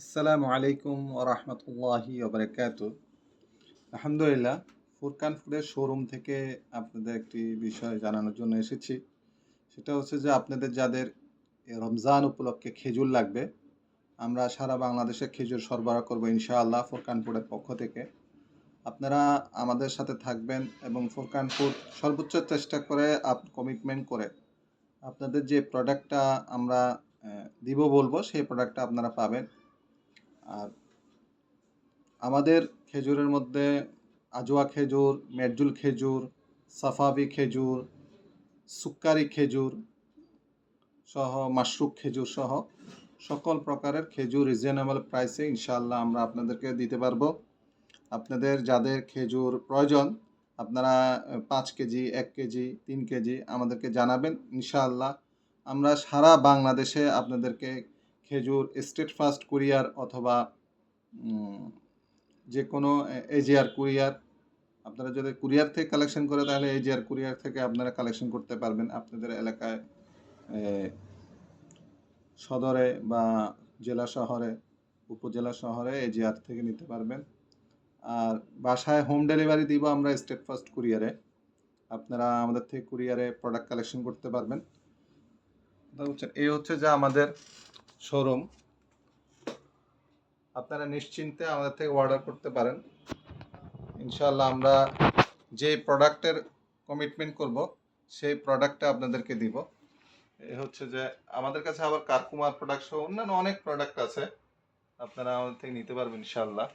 আসসালামু আলাইকুম ওরহমতুল্লাহি ওবরাকাত আলহামদুলিল্লাহ, ফুরকান ফুডের শোরুম থেকে আপনাদের একটি বিষয় জানানোর জন্য এসেছি। সেটা হচ্ছে যে আপনাদের যাদের রমজান উপলক্ষে খেজুর লাগবে, আমরা সারা বাংলাদেশে খেজুর সরবরাহ করব ইনশাআল্লাহ ফুরকান ফুডের পক্ষ থেকে। আপনারা আমাদের সাথে থাকবেন এবং ফুরকান ফুড সর্বোচ্চ চেষ্টা করে আপ কমিটমেন্ট করে আপনাদের যে প্রোডাক্টটা আমরা দিব বলব, সেই প্রোডাক্টটা আপনারা পাবেন। আর আমাদের খেজুরের মধ্যে আজোয়া খেজুর, মেরজুল খেজুর, সাফাবি খেজুর, সুক্কারি খেজুর সহ মাশরুক খেজুর সহ সকল প্রকারের খেজুর রিজনেবল প্রাইসে ইনশাআল্লাহ আমরা আপনাদেরকে দিতে পারব। আপনাদের যাদের খেজুর প্রয়োজন, আপনারা পাঁচ কেজি, এক কেজি, তিন কেজি আমাদেরকে জানাবেন। ইনশাআল্লাহ আমরা সারা বাংলাদেশে আপনাদেরকে খেজুর স্টেট ফার্স্ট কুরিয়ার অথবা যে কোনো এজিআর কুরিয়ার আপনারা যদি কুরিয়ার থেকে কালেকশন করে, তাহলে এজিআর কুরিয়ার থেকে আপনারা কালেকশন করতে পারবেন আপনাদের এলাকায় সদরে বা জেলা শহরে, উপজেলা শহরে এজিআর থেকে নিতে পারবেন। আর বাসায় হোম ডেলিভারি দিব আমরা স্টেট ফার্স্ট কুরিয়ারে আপনারা আমাদের থেকে কুরিয়ারে প্রোডাক্ট কালেকশন করতে পারবেন। এই হচ্ছে যে আমাদের শোরুম আপনারা নিশ্চিন্তে আমাদের থেকে অর্ডার করতে পারেন। ইনশাল্লাহ আমরা যে প্রোডাক্টের কমিটমেন্ট করব, সেই প্রোডাক্টটা আপনাদেরকে দিব। এ হচ্ছে যে, আমাদের কাছে আবার কারকুমার প্রোডাক্ট সহ অন্যান্য অনেক প্রোডাক্ট আছে। আপনারা আমাদের থেকে নিতে পারবেন ইনশাল্লাহ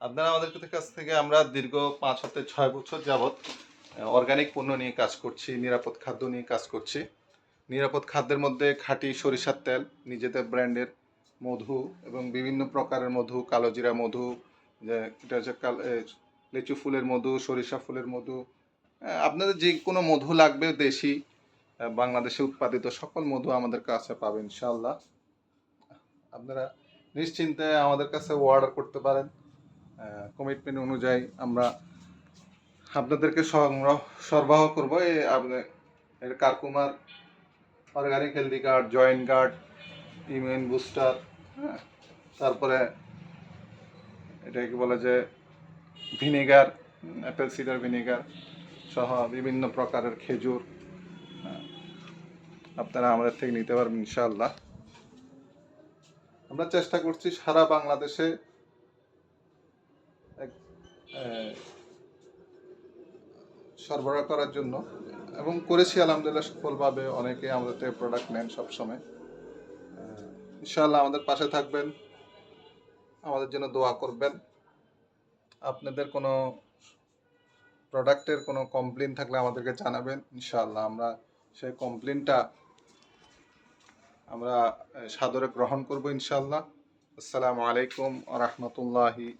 আপনারা আমাদের কাছ থেকে আমরা দীর্ঘ পাঁচ হতে ছয় বছর যাবৎ অর্গানিক পণ্য নিয়ে কাজ করছি, নিরাপদ খাদ্য নিয়ে কাজ করছি। নিরাপদ খাদ্যের মধ্যে খাঁটি সরিষার তেল, নিজেদের ব্র্যান্ডের মধু এবং বিভিন্ন প্রকারের মধু কালোজিরা মধু এটা হচ্ছে লিচু ফুলের মধু, সরিষা ফুলের মধু। আপনাদের যে কোনো মধু লাগবে দেশি বাংলাদেশে উৎপাদিত সকল মধু আমাদের কাছে পাবেন, ইনশাআল্লাহ। আপনারা নিশ্চিন্তে আমাদের কাছে অর্ডার করতে পারেন। কমিটমেন্ট অনুযায়ী আমরা আপনাদেরকে সংগ্রহ সরবরাহ করব। এর কারকুমার organic healthy guard joint guard immune booster হ্যাঁ? তারপরে এটাকে বলে যে ভিনেগার অ্যাপেল সিডার ভিনেগার সহ বিভিন্ন প্রকারের খেজুর হ্যাঁ, আপনারা আমাদের থেকে নিতে পারবেন ইনশাআল্লাহ। আমরা চেষ্টা করছি সারা বাংলাদেশে সরবরাহ করার জন্য। এবং করেছি আলহামদুলিল্লাহ সফলভাবে অনেকে আমাদের থেকে প্রোডাক্ট নেন সবসময়। আহ, ইনশাআল্লাহ আমাদের পাশে থাকবেন আমাদের জন্য দোয়া করবেন। আপনাদের কোনো প্রোডাক্টের কোনো কমপ্লেন থাকলে আমাদেরকে জানাবেন ইনশাআল্লাহ আমরা সেই কমপ্লেনটা আমরা সাদরে গ্রহণ করব ইনশাআল্লাহ। আসসালামু আলাইকুম রহমতুল্লাহি